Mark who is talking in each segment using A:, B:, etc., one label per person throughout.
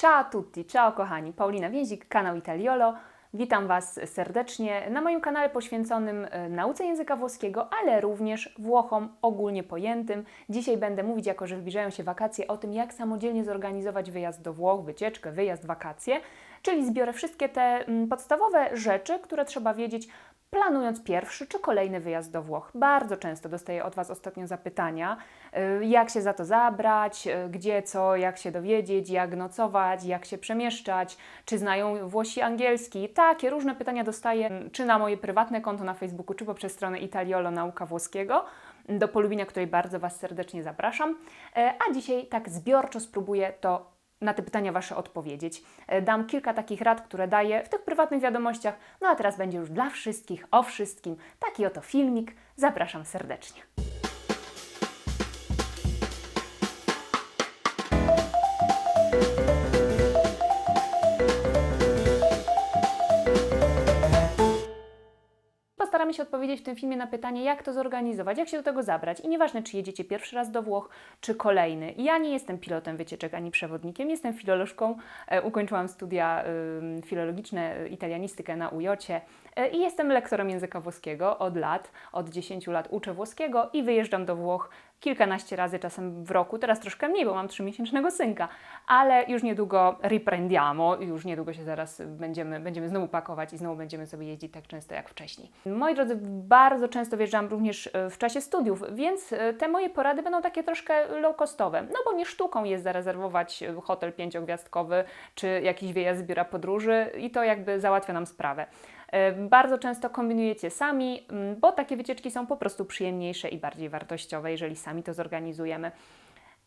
A: Ciao tutti, ciao kochani, Paulina Więzik, kanał Italiolo. Witam Was serdecznie na moim kanale poświęconym e, nauce języka włoskiego, ale również Włochom ogólnie pojętym. Dzisiaj będę mówić, jako że zbliżają się wakacje, o tym, jak samodzielnie zorganizować wyjazd do Włoch, wycieczkę, wyjazd, wakacje. Czyli zbiorę wszystkie te mm, podstawowe rzeczy, które trzeba wiedzieć, planując pierwszy czy kolejny wyjazd do Włoch. Bardzo często dostaję od Was ostatnio zapytania, y, jak się za to zabrać, y, gdzie, co, jak się dowiedzieć, jak nocować, jak się przemieszczać, czy znają Włosi angielski. Takie różne pytania dostaję, mm, czy na moje prywatne konto na Facebooku, czy poprzez stronę Italiolo Nauka Włoskiego, do polubienia której bardzo Was serdecznie zapraszam. E, A dzisiaj tak zbiorczo spróbuję to na te pytania Wasze odpowiedzieć. E, Dam kilka takich rad, które daję w tych prywatnych wiadomościach. No a teraz będzie już dla wszystkich, o wszystkim. Taki oto filmik. Zapraszam serdecznie. Się odpowiedzieć w tym filmie na pytanie, jak to zorganizować, jak się do tego zabrać. I nieważne, czy jedziecie pierwszy raz do Włoch, czy kolejny. Ja nie jestem pilotem wycieczek ani przewodnikiem, jestem filolożką. E, ukończyłam studia filologiczne, y, italianistykę na UJOcie e, i jestem lektorem języka włoskiego od lat. Od 10 lat uczę włoskiego i wyjeżdżam do Włoch kilkanaście razy czasem w roku. Teraz troszkę mniej, bo mam trzymiesięcznego synka, ale już niedługo riprendiamo, już niedługo się zaraz będziemy, będziemy znowu pakować i znowu będziemy sobie jeździć tak często jak wcześniej. Moi drodzy, bardzo często wjeżdżam również e, w czasie studiów, więc e, te moje porady będą takie troszkę low costowe, no bo nie sztuką jest zarezerwować e, hotel pięciogwiazdkowy czy jakiś wyjazd z biura podróży i to jakby załatwia nam sprawę. Bardzo często kombinujecie sami, mm, bo takie wycieczki są po prostu przyjemniejsze i bardziej wartościowe, jeżeli sami to zorganizujemy.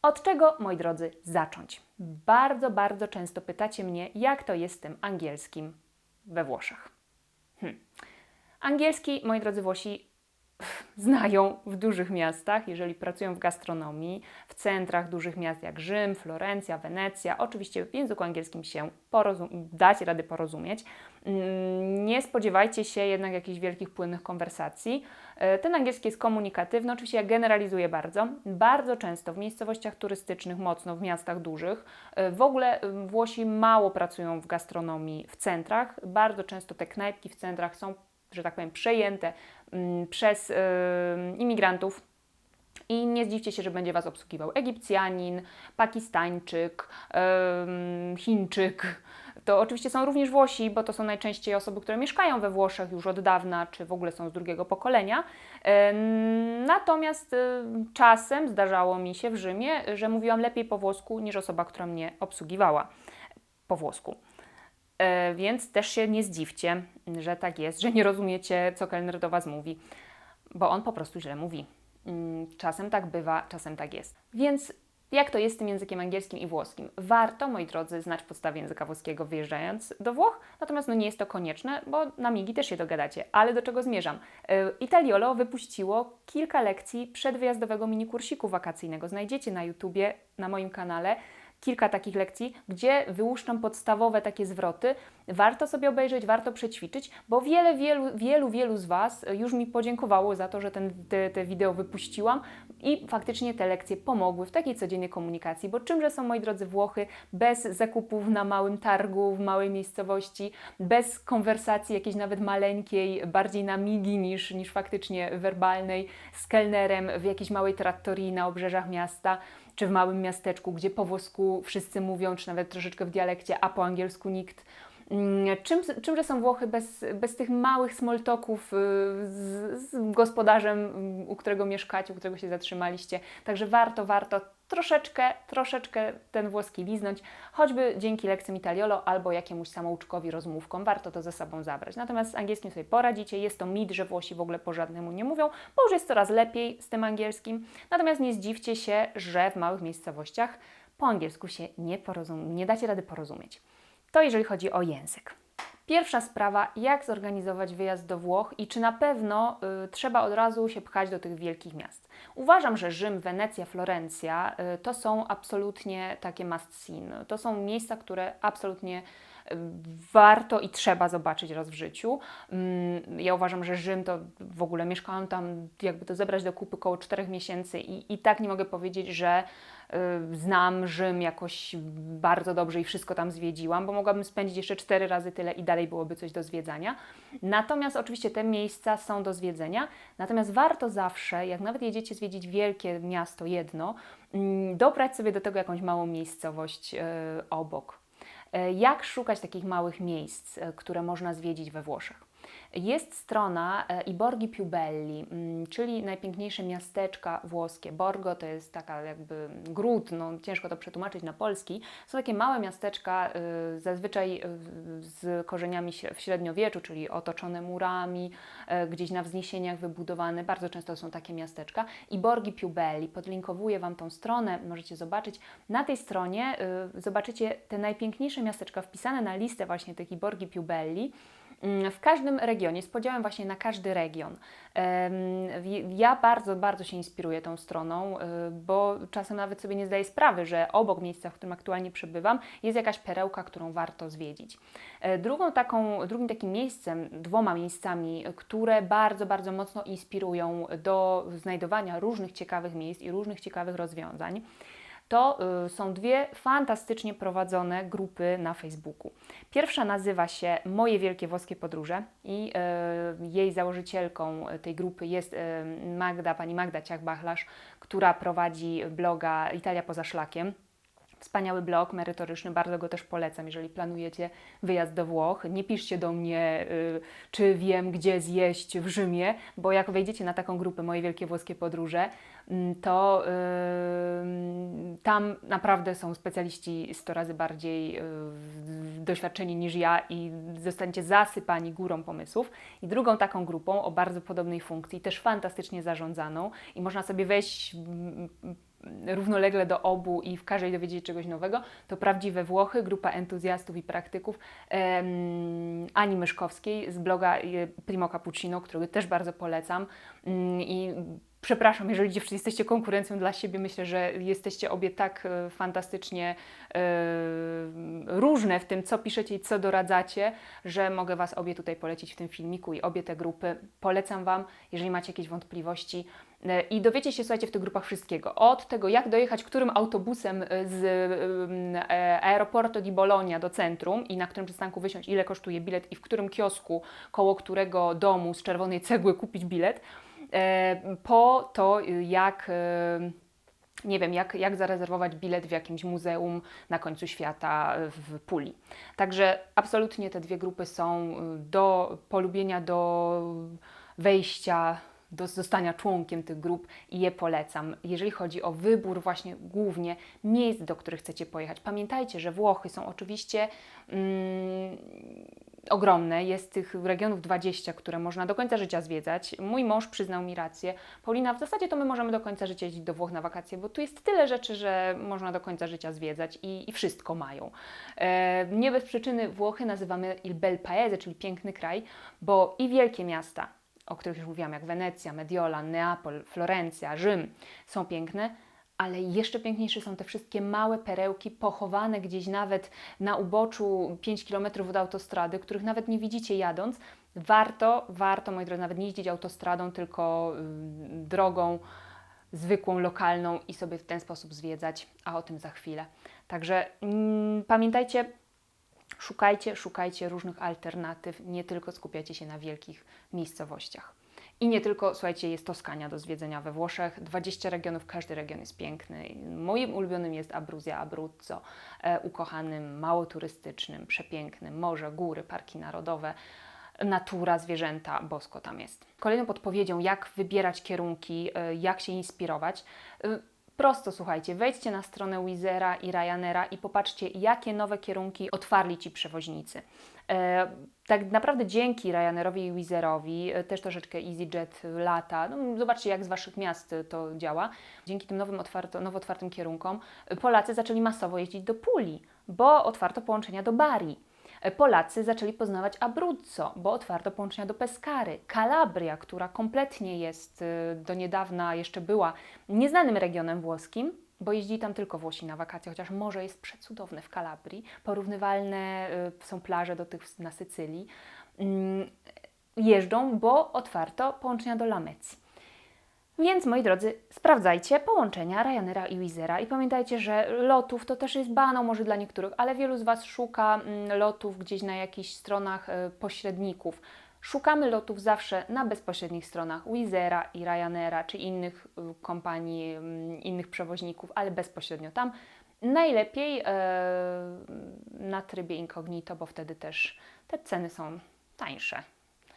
A: Od czego, moi drodzy, zacząć? Bardzo, bardzo często pytacie mnie, jak to jest z tym angielskim we Włoszech. Hm. Angielski, moi drodzy Włosi, znają w dużych miastach, jeżeli pracują w gastronomii, w centrach dużych miast jak Rzym, Florencja, Wenecja. Oczywiście w języku angielskim się dacie rady porozumieć. Mm, Nie spodziewajcie się jednak jakichś wielkich, płynnych konwersacji. E, Ten angielski jest komunikatywny, oczywiście ja generalizuję bardzo. Bardzo często w miejscowościach turystycznych, mocno w miastach dużych, e, w ogóle e, Włosi mało pracują w gastronomii w centrach. Bardzo często te knajpki w centrach są że tak powiem, przejęte przez y, imigrantów. I nie zdziwcie się, że będzie Was obsługiwał Egipcjanin, Pakistańczyk, Chińczyk. To oczywiście są również Włosi, bo to są najczęściej osoby, które mieszkają we Włoszech już od dawna, czy w ogóle są z drugiego pokolenia. Natomiast y, czasem zdarzało mi się w Rzymie, że mówiłam lepiej po włosku niż osoba, która mnie obsługiwała po włosku. E, Więc też się nie zdziwcie, że tak jest, że nie rozumiecie, co kelner do Was mówi, bo on po prostu źle mówi. Mm, Czasem tak bywa, czasem tak jest. Więc jak to jest z tym językiem angielskim i włoskim? Warto, moi drodzy, znać podstawy języka włoskiego wyjeżdżając do Włoch, natomiast no nie jest to konieczne, bo na migi też się dogadacie. Ale do czego zmierzam? E, Italiolo wypuściło kilka lekcji przedwyjazdowego minikursiku wakacyjnego. Znajdziecie na YouTubie, na moim kanale kilka takich lekcji, gdzie wyłuszczam podstawowe takie zwroty. Warto sobie obejrzeć, warto przećwiczyć, bo wiele, wielu, wielu, wielu z Was już mi podziękowało za to, że ten, te, te wideo wypuściłam i faktycznie te lekcje pomogły w takiej codziennej komunikacji, bo czymże są, moi drodzy, Włochy bez zakupów na małym targu, w małej miejscowości, bez konwersacji jakiejś nawet maleńkiej, bardziej na migi niż, niż faktycznie werbalnej, z kelnerem w jakiejś małej trattorii na obrzeżach miasta, czy w małym miasteczku, gdzie po włosku wszyscy mówią, czy nawet troszeczkę w dialekcie, a po angielsku nikt. Mm, Czym, czymże są Włochy bez, bez tych małych small talków y, z, z gospodarzem, u którego mieszkacie, u którego się zatrzymaliście? Także warto, warto troszeczkę, troszeczkę ten włoski liznąć, choćby dzięki lekcjom Italiolo albo jakiemuś samouczkowi rozmówkom. Warto to ze sobą zabrać. Natomiast z angielskim sobie poradzicie. Jest to mit, że Włosi w ogóle po żadnemu nie mówią, bo już jest coraz lepiej z tym angielskim. Natomiast nie zdziwcie się, że w małych miejscowościach po angielsku się nie, porozum- nie dacie rady porozumieć. To jeżeli chodzi o język. Pierwsza sprawa, jak zorganizować wyjazd do Włoch i czy na pewno y, trzeba od razu się pchać do tych wielkich miast. Uważam, że Rzym, Wenecja, Florencja y, to są absolutnie takie must see. To są miejsca, które absolutnie y, warto i trzeba zobaczyć raz w życiu. Mm, Ja uważam, że Rzym to w ogóle mieszkałam tam, jakby to zebrać do kupy około 4 miesięcy i, i tak nie mogę powiedzieć, że znam Rzym jakoś bardzo dobrze i wszystko tam zwiedziłam, bo mogłabym spędzić jeszcze cztery razy tyle i dalej byłoby coś do zwiedzania. Natomiast oczywiście te miejsca są do zwiedzenia, natomiast warto zawsze, jak nawet jedziecie zwiedzić wielkie miasto jedno, mm, dobrać sobie do tego jakąś małą miejscowość y, obok. E, Jak szukać takich małych miejsc, które można zwiedzić we Włoszech? Jest strona e, I Borghi Più Belli, mm, czyli najpiękniejsze miasteczka włoskie. Borgo to jest taka jakby gród, no ciężko to przetłumaczyć na polski. Są takie małe miasteczka, y, zazwyczaj y, z korzeniami w średniowieczu, czyli otoczone murami, e, gdzieś na wzniesieniach wybudowane. Bardzo często są takie miasteczka. I Borghi Più Belli. Podlinkowuję Wam tą stronę, możecie zobaczyć. Na tej stronie y, zobaczycie te najpiękniejsze miasteczka wpisane na listę właśnie tych Borghi Più Belli mm, w każdym regionie, z podziałem właśnie na każdy region. Ja bardzo, bardzo się inspiruję tą stroną, y, bo czasem nawet sobie nie zdaję sprawy, że obok miejsca, w którym aktualnie przebywam, jest jakaś perełka, którą warto zwiedzić. E, Drugą taką, drugim takim miejscem, dwoma miejscami, które bardzo, bardzo mocno inspirują do znajdowania różnych ciekawych miejsc i różnych ciekawych rozwiązań, to y, są dwie fantastycznie prowadzone grupy na Facebooku. Pierwsza nazywa się Moje Wielkie Włoskie Podróże i y, jej założycielką tej grupy jest y, Magda, pani Magda Ciach-Bachlarz, która prowadzi bloga Italia poza szlakiem. Wspaniały blog, merytoryczny, bardzo go też polecam, jeżeli planujecie wyjazd do Włoch. Nie piszcie do mnie, y, czy wiem, gdzie zjeść w Rzymie, bo jak wejdziecie na taką grupę Moje Wielkie Włoskie Podróże, mm, to y, tam naprawdę są specjaliści 100 razy bardziej y, doświadczeni niż ja i zostaniecie zasypani górą pomysłów. I drugą taką grupą o bardzo podobnej funkcji, też fantastycznie zarządzaną i można sobie wejść mm, równolegle do obu i w każdej dowiedzieć czegoś nowego, to Prawdziwe Włochy, grupa entuzjastów i praktyków Ani Myszkowskiej z bloga e, Primo Cappuccino, którego też bardzo polecam. Mm, I przepraszam, jeżeli dziewczyny jesteście konkurencją dla siebie, myślę, że jesteście obie tak e, fantastycznie e, różne w tym, co piszecie i co doradzacie, że mogę Was obie tutaj polecić w tym filmiku i obie te grupy. Polecam Wam, jeżeli macie jakieś wątpliwości, E, I dowiecie się, słuchajcie, w tych grupach wszystkiego. Od tego, jak dojechać którym autobusem z aeroportu di Bologna do centrum i na którym przystanku wysiąść, ile kosztuje bilet i w którym kiosku, koło którego domu z czerwonej cegły kupić bilet, po to, jak e, nie wiem, jak, jak zarezerwować bilet w jakimś muzeum na końcu świata w Puli. Także absolutnie te dwie grupy są y, do polubienia, do wejścia, do zostania członkiem tych grup i je polecam. Jeżeli chodzi o wybór właśnie głównie miejsc, do których chcecie pojechać. Pamiętajcie, że Włochy są oczywiście mm, ogromne. Jest tych regionów 20, które można do końca życia zwiedzać. Mój mąż przyznał mi rację. Paulina, w zasadzie to my możemy do końca życia jeździć do Włoch na wakacje, bo tu jest tyle rzeczy, że można do końca życia zwiedzać i, i wszystko mają. E, nie bez przyczyny Włochy nazywamy Il Bel Paese, czyli piękny kraj, bo i wielkie miasta, o których już mówiłam, jak Wenecja, Mediolan, Neapol, Florencja, Rzym, są piękne, ale jeszcze piękniejsze są te wszystkie małe perełki pochowane gdzieś nawet na uboczu 5 km od autostrady, których nawet nie widzicie jadąc. Warto, warto, moi drodzy, nawet nie jeździć autostradą, tylko y, drogą zwykłą, lokalną i sobie w ten sposób zwiedzać, a o tym za chwilę. Także mm, pamiętajcie, szukajcie, szukajcie różnych alternatyw, nie tylko skupiajcie się na wielkich miejscowościach. I nie tylko, słuchajcie, jest Toskania do zwiedzenia we Włoszech, 20 regionów, każdy region jest piękny. Moim ulubionym jest Abruzja, Abruzzo, e, ukochanym, mało turystycznym, przepięknym, morze, góry, parki narodowe, natura, zwierzęta, bosko tam jest. Kolejną podpowiedzią, jak wybierać kierunki, e, jak się inspirować, e, Prosto słuchajcie, wejdźcie na stronę Wizera i Ryanaira i popatrzcie, jakie nowe kierunki otwarli ci przewoźnicy. E, tak naprawdę dzięki Ryanairowi i Wizerowi, e, też troszeczkę EasyJet lata, no, zobaczcie jak z Waszych miast to działa, dzięki tym nowym otwarto, nowo otwartym kierunkom e, Polacy zaczęli masowo jeździć do Puli, bo otwarto połączenia do Bari. Polacy zaczęli poznawać Abruzzo, bo otwarto połączenia do Pescary. Kalabria, która kompletnie jest y, do niedawna jeszcze była nieznanym regionem włoskim, bo jeździli tam tylko Włosi na wakacje, chociaż morze jest przecudowne w Kalabrii. Porównywalne y, są plaże do tych na Sycylii. Mm, Jeżdżą, bo otwarto połączenia do Lamecji. Więc moi drodzy, sprawdzajcie połączenia Ryanaira i Wizera i pamiętajcie, że lotów to też jest banał może dla niektórych, ale wielu z Was szuka mm, lotów gdzieś na jakichś stronach e, pośredników. Szukamy lotów zawsze na bezpośrednich stronach Wizera i Ryanaira czy innych y, kompanii, mm, innych przewoźników, ale bezpośrednio tam. Najlepiej e, na trybie incognito, bo wtedy też te ceny są tańsze,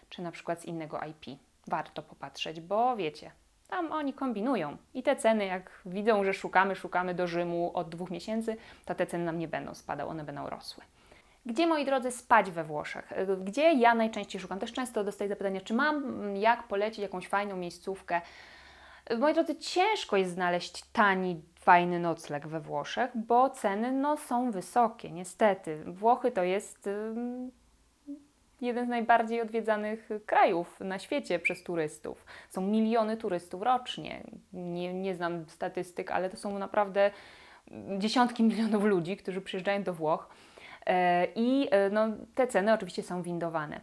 A: czy na przykład z innego IP. Warto popatrzeć, bo wiecie, tam oni kombinują i te ceny, jak widzą, że szukamy, szukamy do Rzymu od dwóch miesięcy, to te ceny nam nie będą spadały, one będą rosły. Gdzie, moi drodzy, spać we Włoszech? Gdzie ja najczęściej szukam? Też często dostaję zapytania, czy mam mm, jak polecić jakąś fajną miejscówkę. Moi drodzy, ciężko jest znaleźć tani, fajny nocleg we Włoszech, bo ceny no, są wysokie, niestety. Włochy to jest ym, jeden z najbardziej odwiedzanych krajów na świecie przez turystów. Są miliony turystów rocznie. Nie, nie znam statystyk, ale to są naprawdę dziesiątki milionów ludzi, którzy przyjeżdżają do Włoch. E, I e, no, te ceny oczywiście są windowane.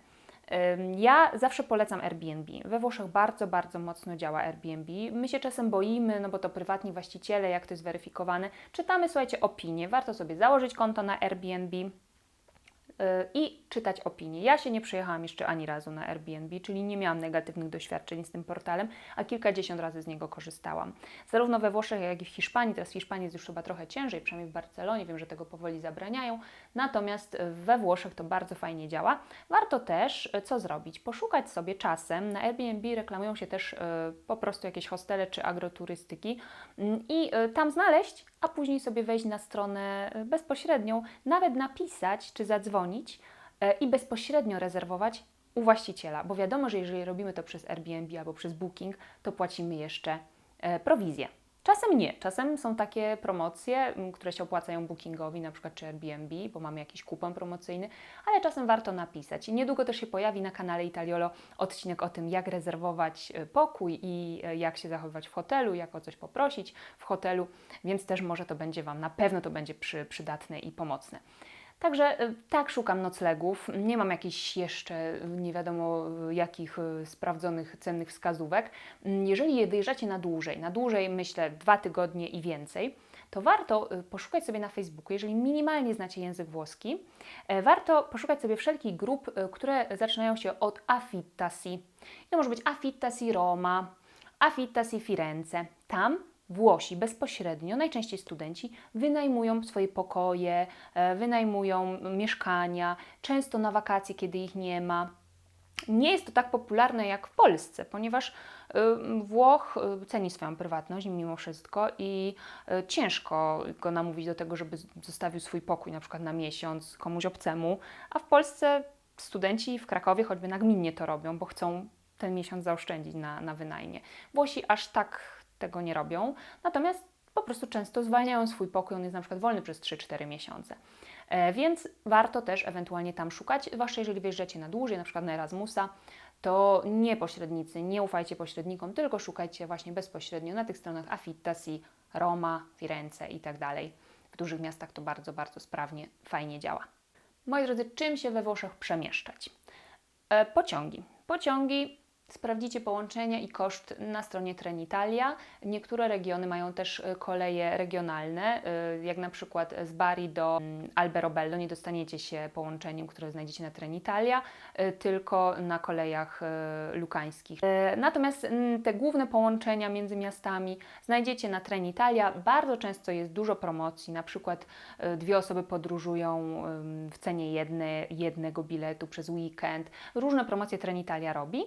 A: Ja zawsze polecam Airbnb. We Włoszech bardzo, bardzo mocno działa Airbnb. My się czasem boimy, no bo to prywatni właściciele, jak to jest weryfikowane. Czytamy, słuchajcie, opinie. Warto sobie założyć konto na Airbnb i czytać opinie. Ja się nie przejechałam jeszcze ani razu na Airbnb, czyli nie miałam negatywnych doświadczeń z tym portalem, a kilkadziesiąt razy z niego korzystałam. Zarówno we Włoszech, jak i w Hiszpanii. Teraz w Hiszpanii jest już chyba trochę ciężej, przynajmniej w Barcelonie. Wiem, że tego powoli zabraniają. Natomiast we Włoszech to bardzo fajnie działa. Warto też e, co zrobić? Poszukać sobie czasem. Na Airbnb reklamują się też e, po prostu jakieś hostele czy agroturystyki mm, i e, tam znaleźć, a później sobie wejść na stronę e, bezpośrednią, nawet napisać czy zadzwonić e, i bezpośrednio rezerwować u właściciela, bo wiadomo, że jeżeli robimy to przez Airbnb albo przez Booking, to płacimy jeszcze e, prowizję. Czasem nie, czasem są takie promocje, które się opłacają Bookingowi, na przykład czy Airbnb, bo mamy jakiś kupon promocyjny, ale czasem warto napisać. I niedługo też się pojawi na kanale Italiolo odcinek o tym, jak rezerwować e, pokój i e, jak się zachowywać w hotelu, jak o coś poprosić w hotelu, więc też może to będzie Wam, na pewno to będzie przy, przydatne i pomocne. Także y, tak szukam noclegów. Nie mam jakichś jeszcze y, nie wiadomo y, jakich sprawdzonych cennych wskazówek. Mm, Jeżeli je wyjeżdżacie na dłużej, na dłużej myślę dwa tygodnie i więcej, to warto poszukać sobie na Facebooku, jeżeli minimalnie znacie język włoski, e, warto poszukać sobie wszelkich grup, które zaczynają się od Affittasi. To może być Affittasi Roma, Affittasi Firenze. Tam Włosi bezpośrednio, najczęściej studenci, wynajmują swoje pokoje, e, wynajmują mieszkania, często na wakacje, kiedy ich nie ma. Nie jest to tak popularne jak w Polsce, ponieważ y, Włoch y, ceni swoją prywatność mimo wszystko i ciężko go namówić do tego, żeby zostawił swój pokój na przykład na miesiąc komuś obcemu, a w Polsce studenci w Krakowie choćby nagminnie to robią, bo chcą ten miesiąc zaoszczędzić na, na wynajmie. Włosi aż tak tego nie robią, natomiast po prostu często zwalniają swój pokój, on jest na przykład wolny przez 3-4 miesiące. E, Więc warto też ewentualnie tam szukać, zwłaszcza jeżeli wyjeżdżacie na dłużej, na przykład na Erasmusa, to nie pośrednicy, nie ufajcie pośrednikom, tylko szukajcie właśnie bezpośrednio na tych stronach Affittasi, Roma, Firenze i tak dalej. W dużych miastach to bardzo, bardzo sprawnie, fajnie działa. Moi drodzy, czym się we Włoszech przemieszczać? E, Pociągi. Pociągi Sprawdzicie połączenia i koszt na stronie Trenitalia. Niektóre regiony mają też e, koleje regionalne, e, jak na przykład z Bari do mm, Alberobello. Nie dostaniecie się połączeniem, które znajdziecie na Trenitalia, e, tylko na kolejach lukańskich. Natomiast mm, te główne połączenia między miastami znajdziecie na Trenitalia. Bardzo często jest dużo promocji, na przykład dwie osoby podróżują w cenie jedne, jednego biletu przez weekend. Różne promocje Trenitalia robi.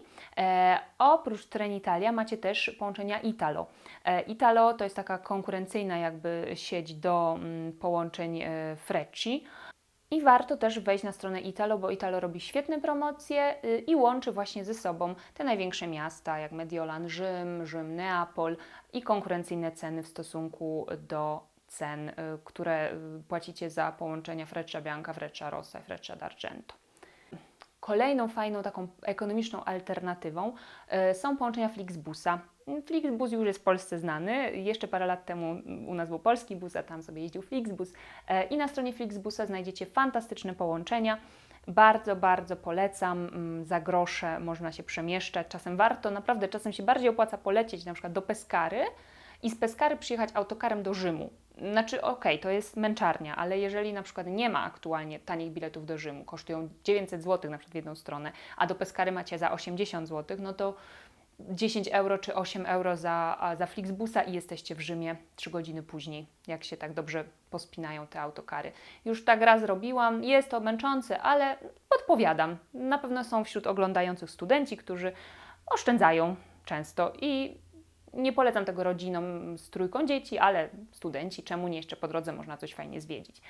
A: E, oprócz Trenitalia macie też połączenia Italo. E, Italo to jest taka konkurencyjna jakby sieć do mm, połączeń e, Frecci. I warto też wejść na stronę Italo, bo Italo robi świetne promocje y, i łączy właśnie ze sobą te największe miasta, jak Mediolan, Rzym, Rzym, Neapol i konkurencyjne ceny w stosunku do cen, y, które y, płacicie za połączenia Freccia Bianca, Freccia Rossa i Freccia d'Argento. Kolejną fajną, taką ekonomiczną alternatywą e, są połączenia Flixbusa. Flixbus już jest w Polsce znany. Jeszcze parę lat temu u nas był polski bus, a tam sobie jeździł Flixbus. E, I na stronie Flixbusa znajdziecie fantastyczne połączenia. Bardzo, bardzo polecam. Mm, Za grosze można się przemieszczać. Czasem warto, naprawdę czasem się bardziej opłaca polecieć na przykład do Peskary i z Peskary przyjechać autokarem do Rzymu. Znaczy, okej, to jest męczarnia, ale jeżeli na przykład nie ma aktualnie tanich biletów do Rzymu, kosztują 900 zł na przykład w jedną stronę, a do Peskary macie za 80 zł, no to 10 euro czy 8 euro za, za Flixbusa i jesteście w Rzymie 3 godziny później, jak się tak dobrze pospinają te autokary. Już tak raz robiłam, jest to męczące, ale podpowiadam. Na pewno są wśród oglądających studenci, którzy oszczędzają często i nie polecam tego rodzinom z trójką dzieci, ale studenci, czemu nie jeszcze po drodze można coś fajnie zwiedzić.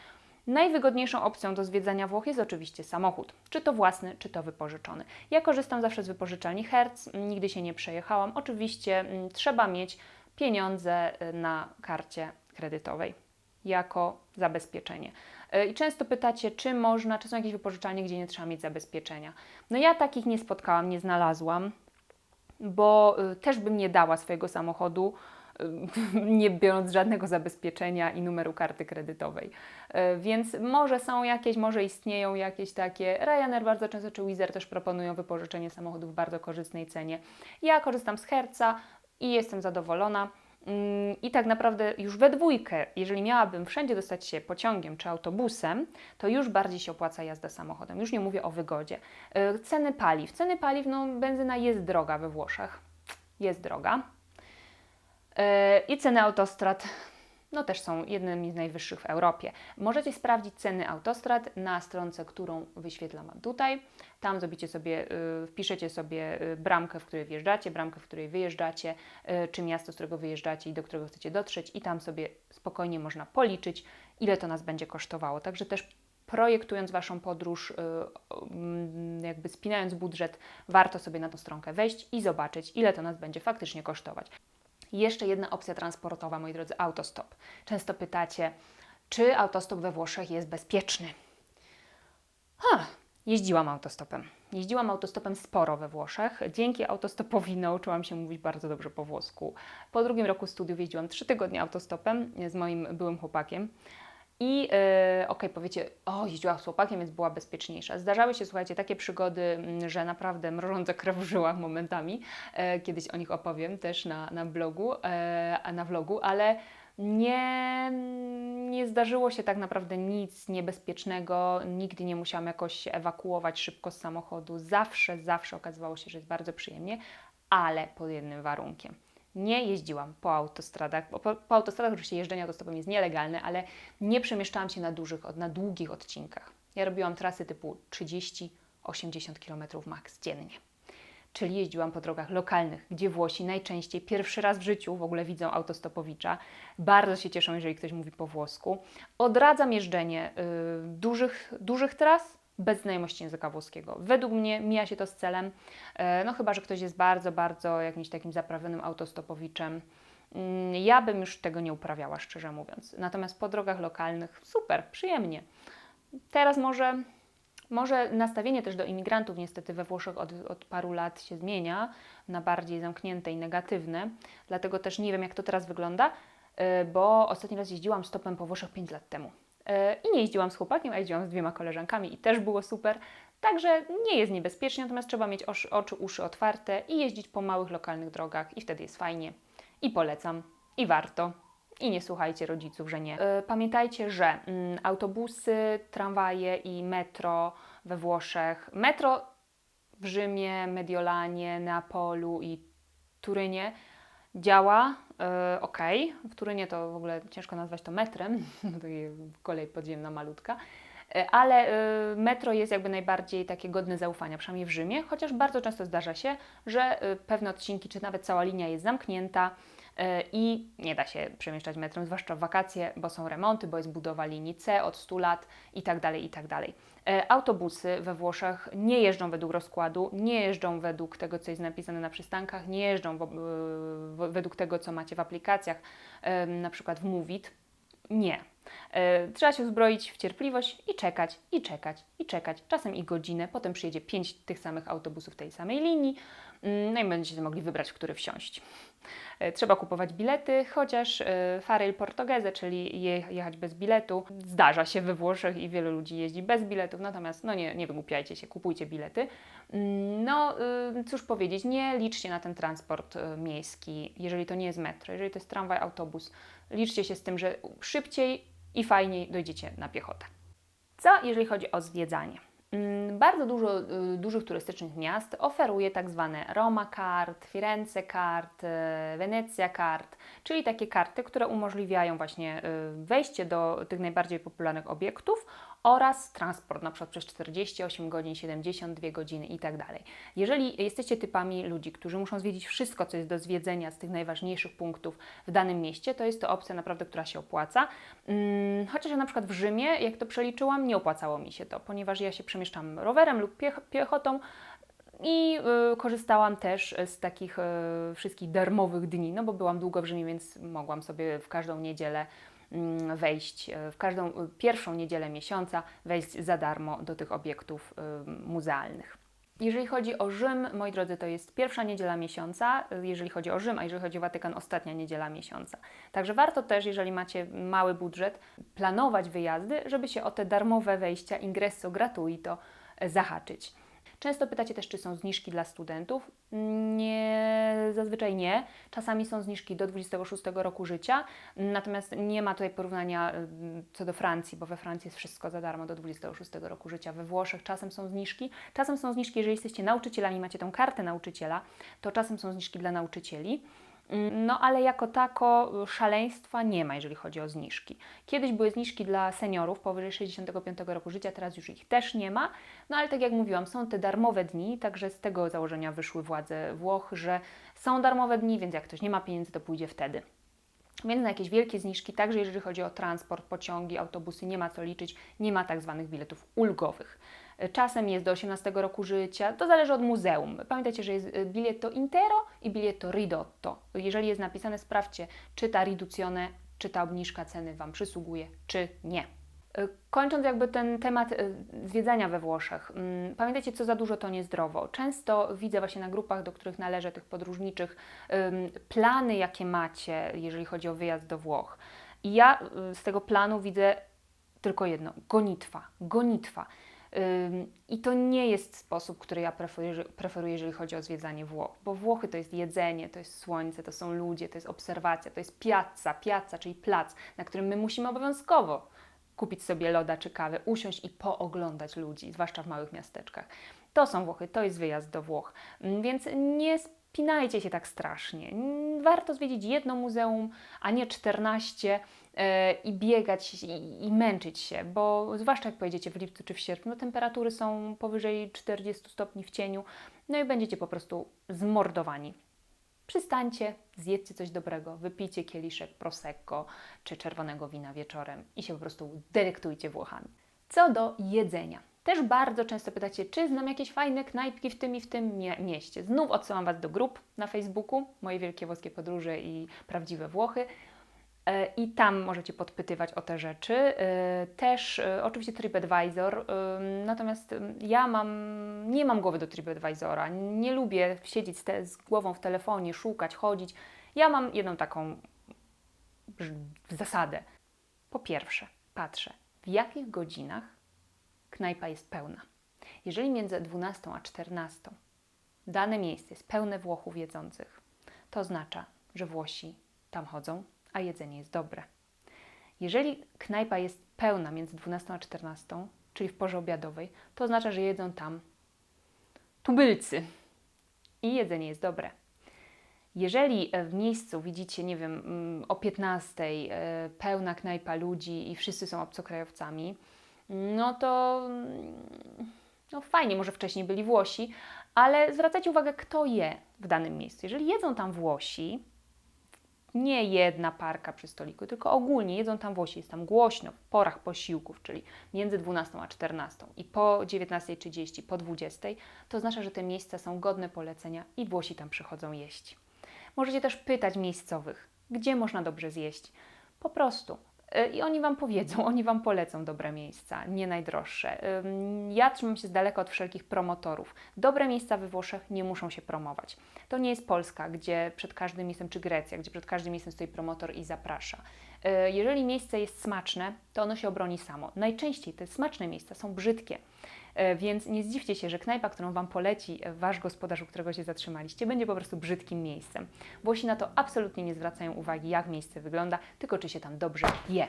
A: Najwygodniejszą opcją do zwiedzania Włoch jest oczywiście samochód, czy to własny, czy to wypożyczony. Ja korzystam zawsze z wypożyczalni Hertz, nigdy się nie przejechałam. Oczywiście mm, trzeba mieć pieniądze y, na karcie kredytowej jako zabezpieczenie. Y, I często pytacie, czy można, czy są jakieś wypożyczalnie, gdzie nie trzeba mieć zabezpieczenia. No ja takich nie spotkałam, nie znalazłam bo y, też bym nie dała swojego samochodu, y, nie biorąc żadnego zabezpieczenia i numeru karty kredytowej. Y, Więc może są jakieś, może istnieją jakieś takie. Ryanair bardzo często czy Wizz Air też proponują wypożyczenie samochodów w bardzo korzystnej cenie. Ja korzystam z Herca i jestem zadowolona. Mm, I tak naprawdę już we dwójkę, jeżeli miałabym wszędzie dostać się pociągiem czy autobusem, to już bardziej się opłaca jazda samochodem. Już nie mówię o wygodzie. Yy, Ceny paliw. Ceny paliw, no benzyna jest droga we Włoszech. Jest droga. Yy, I ceny autostrad no też są jednymi z najwyższych w Europie. Możecie sprawdzić ceny autostrad na stronce, którą wyświetlam tutaj. Tam zrobicie sobie, y, wpiszecie sobie y, bramkę, w której wjeżdżacie, bramkę, w której wyjeżdżacie, y, czy miasto, z którego wyjeżdżacie i do którego chcecie dotrzeć i tam sobie spokojnie można policzyć, ile to nas będzie kosztowało. Także też projektując Waszą podróż, mm, jakby spinając budżet, warto sobie na tą stronkę wejść i zobaczyć, ile to nas będzie faktycznie kosztować. Jeszcze jedna opcja transportowa, moi drodzy, autostop. Często pytacie, czy autostop we Włoszech jest bezpieczny? Ha, jeździłam autostopem. Jeździłam autostopem sporo we Włoszech. Dzięki autostopowi nauczyłam się mówić bardzo dobrze po włosku. Po drugim roku studiów jeździłam trzy tygodnie autostopem z moim byłym chłopakiem. I yy, okej, powiecie, o, jeździła z chłopakiem, więc była bezpieczniejsza. Zdarzały się, słuchajcie, takie przygody, mm, że naprawdę mrożące krew w żyłach momentami. E, kiedyś o nich opowiem też na, na blogu, e, na vlogu, ale nie, nie zdarzyło się tak naprawdę nic niebezpiecznego. Nigdy nie musiałam jakoś się ewakuować szybko z samochodu. Zawsze, zawsze okazywało się, że jest bardzo przyjemnie, ale pod jednym warunkiem nie jeździłam po autostradach. Po, po autostradach oczywiście jeżdżenie autostopem jest nielegalne, ale nie przemieszczałam się na, dużych, na długich odcinkach. Ja robiłam trasy typu 30-80 km max dziennie. Czyli jeździłam po drogach lokalnych, gdzie Włosi najczęściej pierwszy raz w życiu w ogóle widzą autostopowicza. Bardzo się cieszą, jeżeli ktoś mówi po włosku. Odradzam jeżdżenie y, dużych, dużych tras, bez znajomości języka włoskiego. Według mnie mija się to z celem, e, no chyba, że ktoś jest bardzo, bardzo jakimś takim zaprawionym autostopowiczem. Mm, Ja bym już tego nie uprawiała, szczerze mówiąc. Natomiast po drogach lokalnych super, przyjemnie. Teraz może, może nastawienie też do imigrantów niestety we Włoszech od, od paru lat się zmienia na bardziej zamknięte i negatywne. Dlatego też nie wiem, jak to teraz wygląda, e, bo ostatni raz jeździłam stopem po Włoszech 5 lat temu. E, I nie jeździłam z chłopakiem, a jeździłam z dwiema koleżankami i też było super. Także nie jest niebezpiecznie, natomiast trzeba mieć oczy, uszy otwarte i jeździć po małych lokalnych drogach i wtedy jest fajnie. I polecam. I warto. I nie słuchajcie rodziców, że nie. E, Pamiętajcie, że mm, autobusy, tramwaje i metro we Włoszech, metro w Rzymie, Mediolanie, Neapolu i Turynie działa e, ok. W Turynie to w ogóle ciężko nazwać to metrem, kolej podziemna malutka. E, Ale e, metro jest jakby najbardziej takie godne zaufania, przynajmniej w Rzymie, chociaż bardzo często zdarza się, że pewne odcinki, czy nawet cała linia jest zamknięta i nie da się przemieszczać metrem, zwłaszcza w wakacje, bo są remonty, bo jest budowa linii C od 100 lat i tak dalej, i tak dalej. E, Autobusy we Włoszech nie jeżdżą według rozkładu, nie jeżdżą według tego, co jest napisane na przystankach, nie jeżdżą w- według tego, co macie w aplikacjach, em, na przykład w Movit, Nie. E, Trzeba się uzbroić w cierpliwość i czekać, i czekać, i czekać. Czasem i godzinę, potem przyjedzie pięć tych samych autobusów tej samej linii, no i będziecie mogli wybrać, w który wsiąść. E, Trzeba kupować bilety, chociaż e, fare il portoghese, czyli je, jechać bez biletu, zdarza się we Włoszech i wielu ludzi jeździ bez biletów, natomiast no nie, nie wygłupiajcie się, kupujcie bilety. Mm, No, y, cóż powiedzieć, nie liczcie na ten transport y, miejski, jeżeli to nie jest metro, jeżeli to jest tramwaj, autobus. Liczcie się z tym, że szybciej i fajniej dojdziecie na piechotę. Co jeżeli chodzi o zwiedzanie? Mm, Bardzo dużo y, dużych turystycznych miast oferuje tak zwane Roma Card, Firenze Card, y, Wenecja Card, czyli takie karty, które umożliwiają właśnie y, wejście do tych najbardziej popularnych obiektów oraz transport na przykład przez 48 godzin, 72 godziny i tak. Jeżeli jesteście typami ludzi, którzy muszą zwiedzić wszystko, co jest do zwiedzenia z tych najważniejszych punktów w danym mieście, to jest to opcja naprawdę, która się opłaca. Mm, Chociaż ja na przykład w Rzymie, jak to przeliczyłam, nie opłacało mi się to, ponieważ ja się przemieszczam rowerem lub piech- piechotą, i y, korzystałam też z takich y, wszystkich darmowych dni, no bo byłam długo w Rzymie, więc mogłam sobie w każdą niedzielę wejść, y, w każdą y, pierwszą niedzielę miesiąca wejść za darmo do tych obiektów y, muzealnych. Jeżeli chodzi o Rzym, moi drodzy, to jest pierwsza niedziela miesiąca, jeżeli chodzi o Rzym, a jeżeli chodzi o Watykan, ostatnia niedziela miesiąca. Także warto też, jeżeli macie mały budżet, planować wyjazdy, żeby się o te darmowe wejścia, ingresso gratuito, e, zahaczyć. Często pytacie też, czy są zniżki dla studentów. Nie, zazwyczaj nie. Czasami są zniżki do 26 roku życia, natomiast nie ma tutaj porównania co do Francji, bo we Francji jest wszystko za darmo do 26 roku życia. We Włoszech czasem są zniżki. Czasem są zniżki, jeżeli jesteście nauczycielami, macie tą kartę nauczyciela, to czasem są zniżki dla nauczycieli. No ale jako tako y, szaleństwa nie ma, jeżeli chodzi o zniżki. Kiedyś były zniżki dla seniorów powyżej 65 roku życia, teraz już ich też nie ma. No ale tak jak mówiłam, są te darmowe dni, także z tego założenia wyszły władze Włoch, że są darmowe dni, więc jak ktoś nie ma pieniędzy, to pójdzie wtedy. Więc na jakieś wielkie zniżki, także jeżeli chodzi o transport, pociągi, autobusy, nie ma co liczyć, nie ma tak zwanych biletów ulgowych. Czasem jest do 18 roku życia, to zależy od muzeum. Pamiętajcie, że jest y, biletto intero i biletto ridotto. Jeżeli jest napisane, sprawdźcie, czy ta riduzione, czy ta obniżka ceny Wam przysługuje, czy nie. Y, Kończąc jakby ten temat y, zwiedzania we Włoszech, mm, pamiętajcie, co za dużo to niezdrowo. Często widzę właśnie na grupach, do których należę, tych podróżniczych, plany, jakie macie, jeżeli chodzi o wyjazd do Włoch. I ja z tego planu widzę tylko jedno: gonitwa, gonitwa. I to nie jest sposób, który ja preferuję, jeżeli chodzi o zwiedzanie Włoch, bo Włochy to jest jedzenie, to jest słońce, to są ludzie, to jest obserwacja, to jest piazza, piazza, czyli plac, na którym my musimy obowiązkowo kupić sobie loda czy kawę, usiąść i pooglądać ludzi, zwłaszcza w małych miasteczkach. To są Włochy, to jest wyjazd do Włoch, Mm, więc nie spinajcie się tak strasznie. Mm, Warto zwiedzić jedno muzeum, a nie 14 e, i biegać i, i męczyć się, bo zwłaszcza jak pojedziecie w lipcu czy w sierpniu, no temperatury są powyżej 40 stopni w cieniu, no i będziecie po prostu zmordowani. Przystańcie, zjedzcie coś dobrego, wypijcie kieliszek prosecco czy czerwonego wina wieczorem i się po prostu delektujcie Włochami. Co do jedzenia. Też bardzo często pytacie, czy znam jakieś fajne knajpki w tym i w tym mie- mieście. Znów odsyłam Was do grup na Facebooku, Moje Wielkie Włoskie Podróże i Prawdziwe Włochy. E, I tam możecie podpytywać o te rzeczy. E, Też e, oczywiście TripAdvisor, natomiast ja mam, nie mam głowy do TripAdvisora. Nie lubię siedzieć z, głową w telefonie, szukać, chodzić. Ja mam jedną taką zasadę. Po pierwsze, patrzę, w jakich godzinach knajpa jest pełna. Jeżeli między 12 a 14 dane miejsce jest pełne Włochów jedzących, to oznacza, że Włosi tam chodzą, a jedzenie jest dobre. Jeżeli knajpa jest pełna między 12 a 14, czyli w porze obiadowej, to oznacza, że jedzą tam tubylcy i jedzenie jest dobre. Jeżeli e, w miejscu widzicie, nie wiem, mm, o 15 e, pełna knajpa ludzi i wszyscy są obcokrajowcami, no to mm, no fajnie, może wcześniej byli Włosi, ale zwracajcie uwagę, kto je w danym miejscu. Jeżeli jedzą tam Włosi, nie jedna parka przy stoliku, tylko ogólnie jedzą tam Włosi, jest tam głośno w porach posiłków, czyli między 12 a 14 i po 19.30, po 20.00, to oznacza, że te miejsca są godne polecenia i Włosi tam przychodzą jeść. Możecie też pytać miejscowych, gdzie można dobrze zjeść. Po prostu i oni Wam powiedzą, oni Wam polecą dobre miejsca, nie najdroższe. Ja trzymam się z daleka od wszelkich promotorów. Dobre miejsca we Włoszech nie muszą się promować. To nie jest Polska, gdzie przed każdym miejscem, czy Grecja, gdzie przed każdym miejscem stoi promotor i zaprasza. Y, Jeżeli miejsce jest smaczne, to ono się obroni samo. Najczęściej te smaczne miejsca są brzydkie. E, Więc nie zdziwcie się, że knajpa, którą Wam poleci e, Wasz gospodarz, u którego się zatrzymaliście, będzie po prostu brzydkim miejscem. Włosi na to absolutnie nie zwracają uwagi, jak miejsce wygląda, tylko czy się tam dobrze je.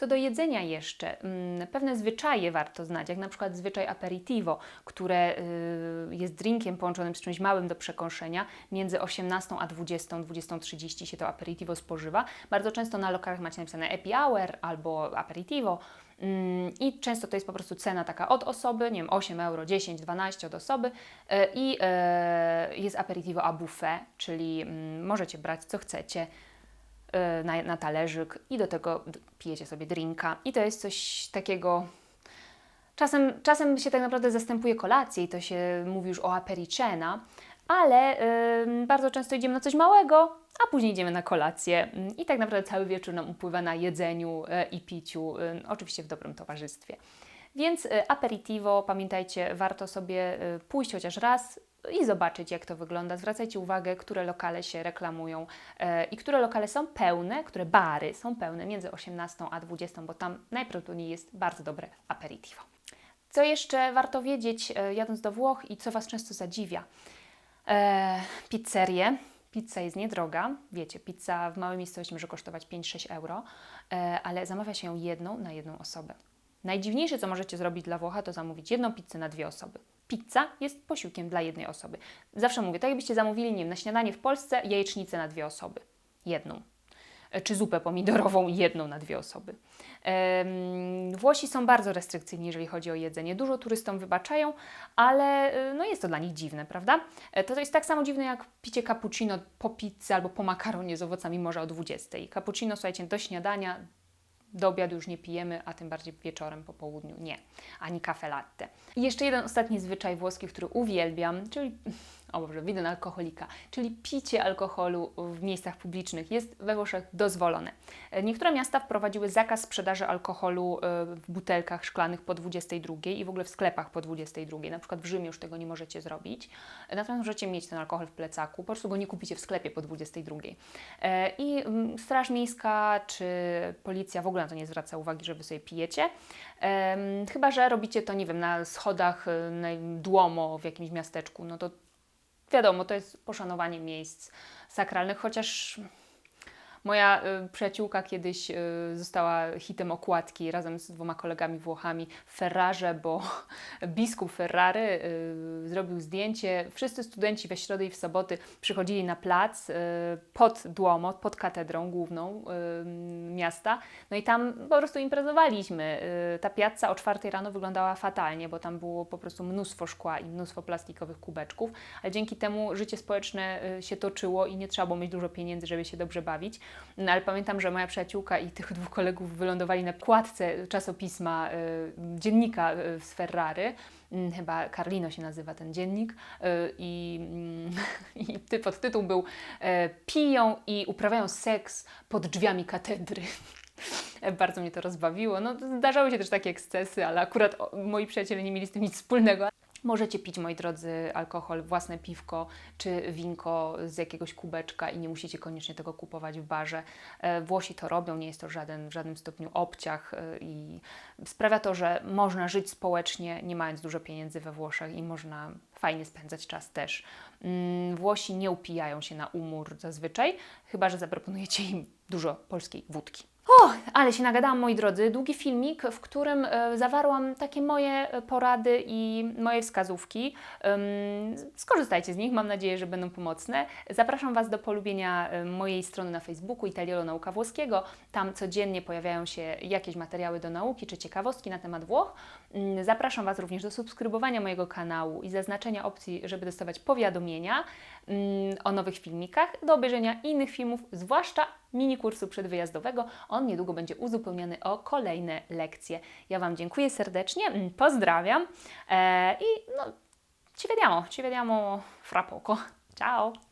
A: Co do jedzenia jeszcze, mm, pewne zwyczaje warto znać, jak na przykład zwyczaj aperitivo, które y, jest drinkiem połączonym z czymś małym do przekąszenia. Między 18 a 20, 20.30 się to aperitivo spożywa. Bardzo często na lokalach macie napisane happy hour albo aperitivo. Mm, I często to jest po prostu cena taka od osoby, nie wiem, 8 euro, 10, 12 od osoby y, i y, jest aperitivo a buffet, czyli mm, możecie brać co chcecie y, na, na talerzyk i do tego pijecie sobie drinka. I to jest coś takiego. Czasem, czasem się tak naprawdę zastępuje kolację i to się mówi już o apericena, ale ym, bardzo często idziemy na coś małego, a później idziemy na kolację. I tak naprawdę cały wieczór nam upływa na jedzeniu y, i piciu, oczywiście w dobrym towarzystwie. Więc y, aperitivo, pamiętajcie, warto sobie y, pójść chociaż raz i zobaczyć, jak to wygląda. Zwracajcie uwagę, które lokale się reklamują e, i które lokale są pełne, które bary są pełne między 18 a 20, bo tam najprawdopodobniej jest bardzo dobre aperitivo. Co jeszcze warto wiedzieć, e, jadąc do Włoch i co Was często zadziwia? E, pizzerie. Pizza jest niedroga. Wiecie, pizza w małej miejscowości może kosztować 5-6 euro, e, ale zamawia się ją jedną na jedną osobę. Najdziwniejsze, co możecie zrobić dla Włocha, to zamówić jedną pizzę na dwie osoby. Pizza jest posiłkiem dla jednej osoby. Zawsze mówię, tak jakbyście zamówili, nie wiem, na śniadanie w Polsce jajecznicę na dwie osoby. Jedną. Czy zupę pomidorową jedną na dwie osoby. Włosi są bardzo restrykcyjni, jeżeli chodzi o jedzenie. Dużo turystom wybaczają, ale y, no jest to dla nich dziwne, prawda? E, To, to jest tak samo dziwne jak picie cappuccino po pizzy albo po makaronie z owocami morza o 20. Cappuccino, słuchajcie, do śniadania, do obiadu już nie pijemy, a tym bardziej wieczorem, po południu nie, ani kafe latte. I jeszcze jeden ostatni zwyczaj włoski, który uwielbiam, czyli, o Boże, na alkoholika, czyli picie alkoholu w miejscach publicznych jest we Włoszech dozwolone. E, Niektóre miasta wprowadziły zakaz sprzedaży alkoholu e, w butelkach szklanych po 22 i w ogóle w sklepach po 22. Na przykład w Rzymie już tego nie możecie zrobić. E, Natomiast możecie mieć ten alkohol w plecaku, po prostu go nie kupicie w sklepie po 22. E, I mm, Straż Miejska czy policja w ogóle na to nie zwraca uwagi, że Wy sobie pijecie. Chyba, że robicie to, nie wiem, na schodach na Duomo w jakimś miasteczku, no to wiadomo, to jest poszanowanie miejsc sakralnych, chociaż moja y, przyjaciółka kiedyś y, została hitem okładki razem z dwoma kolegami Włochami w Ferrarze, bo biskup Ferrary y, zrobił zdjęcie. Wszyscy studenci we środę i w soboty przychodzili na plac pod Duomo, pod katedrą główną miasta. No i tam po prostu imprezowaliśmy. Ta piazza o czwartej rano wyglądała fatalnie, bo tam było po prostu mnóstwo szkła i mnóstwo plastikowych kubeczków, ale dzięki temu życie społeczne się toczyło i nie trzeba było mieć dużo pieniędzy, żeby się dobrze bawić. No ale pamiętam, że moja przyjaciółka i tych dwóch kolegów wylądowali na kładce czasopisma, y, dziennika y, z Ferrary. Mm, Chyba Carlino się nazywa ten dziennik. y, I, ty, podtytuł był e, Piją i uprawiają seks pod drzwiami katedry. Bardzo mnie to rozbawiło. No, zdarzały się też takie ekscesy, ale akurat moi przyjaciele nie mieli z tym nic wspólnego. Możecie pić, moi drodzy, alkohol, własne piwko czy winko z jakiegoś kubeczka i nie musicie koniecznie tego kupować w barze. E, Włosi to robią, nie jest to żaden, w żadnym stopniu obciach e, i sprawia to, że można żyć społecznie, nie mając dużo pieniędzy we Włoszech i można fajnie spędzać czas też. Mm, Włosi nie upijają się na umór zazwyczaj, chyba że zaproponujecie im dużo polskiej wódki. O, ale się nagadałam, moi drodzy. Długi filmik, w którym e, zawarłam takie moje e, porady i moje wskazówki. Skorzystajcie z nich, mam nadzieję, że będą pomocne. Zapraszam Was do polubienia e, mojej strony na Facebooku Italiolo Nauka Włoskiego. Tam codziennie pojawiają się jakieś materiały do nauki czy ciekawostki na temat Włoch. Ym, Zapraszam Was również do subskrybowania mojego kanału i zaznaczenia opcji, żeby dostawać powiadomienia o nowych filmikach, do obejrzenia innych filmów, zwłaszcza mini kursu przedwyjazdowego. On niedługo będzie uzupełniony o kolejne lekcje. Ja Wam dziękuję serdecznie, mm, pozdrawiam e, i no, ci vediamo, ci vediamo fra poco. Ciao!